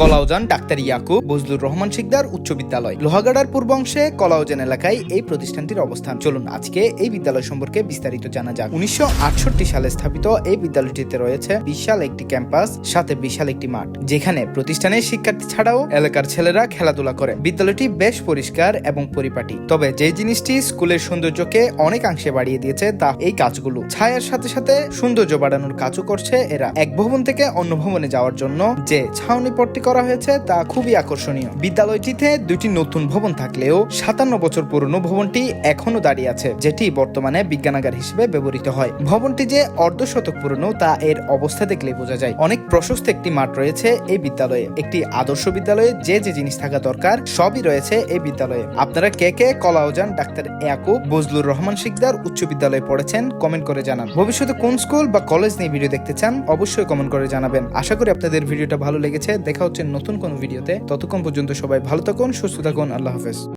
Kalauzan, doctor Yakub, Bazlur Rahman Sikdar উচ্চ বিদ্যালয়। লোহাগাড়ার পূর্বাংশে কলাউজান এলাকায় এই প্রতিষ্ঠানটির অবস্থান। চলুন, আজকে এই বিদ্যালয় সম্পর্কে বিস্তারিত জানা যাক। উনিশশো আটষট্টি সালে স্থাপিত এই বিদ্যালয়টিতে রয়েছে বিশাল একটি ক্যাম্পাস, সাথে বিশাল একটি মাঠ, যেখানে প্রতিষ্ঠানের শিক্ষার্থী ছাড়াও এলাকার ছেলেরা খেলাধুলা করে। বিদ্যালয়টি বেশ পরিষ্কার এবং পরিপাটি। তবে যে জিনিসটি স্কুলের সৌন্দর্যকে অনেকাংশে বাড়িয়ে দিয়েছে তা এই কাজগুলো। ছায়ার সাথে সাথে সৌন্দর্য বাড়ানোর কাজও করছে এরা। এক ভবন থেকে অন্য ভবনে যাওয়ার জন্য যে ছাউনি পট্টি করা হয়েছে তা খুবই আকর্ষণীয়। বিদ্যালয়টিতে দুটি নতুন ভবন থাকলেও সাতান্ন বছর পুরনো ভবনটি এখনও দাঁড়িয়ে আছে, যেটি বর্তমানে বিজ্ঞানাগার হিসেবে ব্যবহৃত হয়। ভবনটি যে অর্ধ শতক পুরনো তা এর অবস্থা দেখলে বোঝা যায়। অনেক প্রশস্ত একটি মাঠ রয়েছে এই বিদ্যালয়ে। একটি আদর্শ বিদ্যালয়ে যে যে জিনিস থাকা দরকার সবই রয়েছে এই বিদ্যালয়ে। আপনারা কে কে কলাওজান ডাক্তার ইয়াকুব বজলুর রহমান শিকদার উচ্চ বিদ্যালয়ে পড়েছেন, কমেন্ট করে জানান। ভবিষ্যতে কোন স্কুল বা কলেজ নিয়ে ভিডিও দেখতে চান, অবশ্যই কমেন্ট করে জানাবেন। আশা করি আপনাদের ভিডিওটা ভালো লেগেছে। দেখা হচ্ছে নতুন কোনো ভিডিওতে। ততক্ষণ পর্যন্ত সবাই ভালো থাকুন সুস্থ থাকুন আল্লাহ হাফেজ।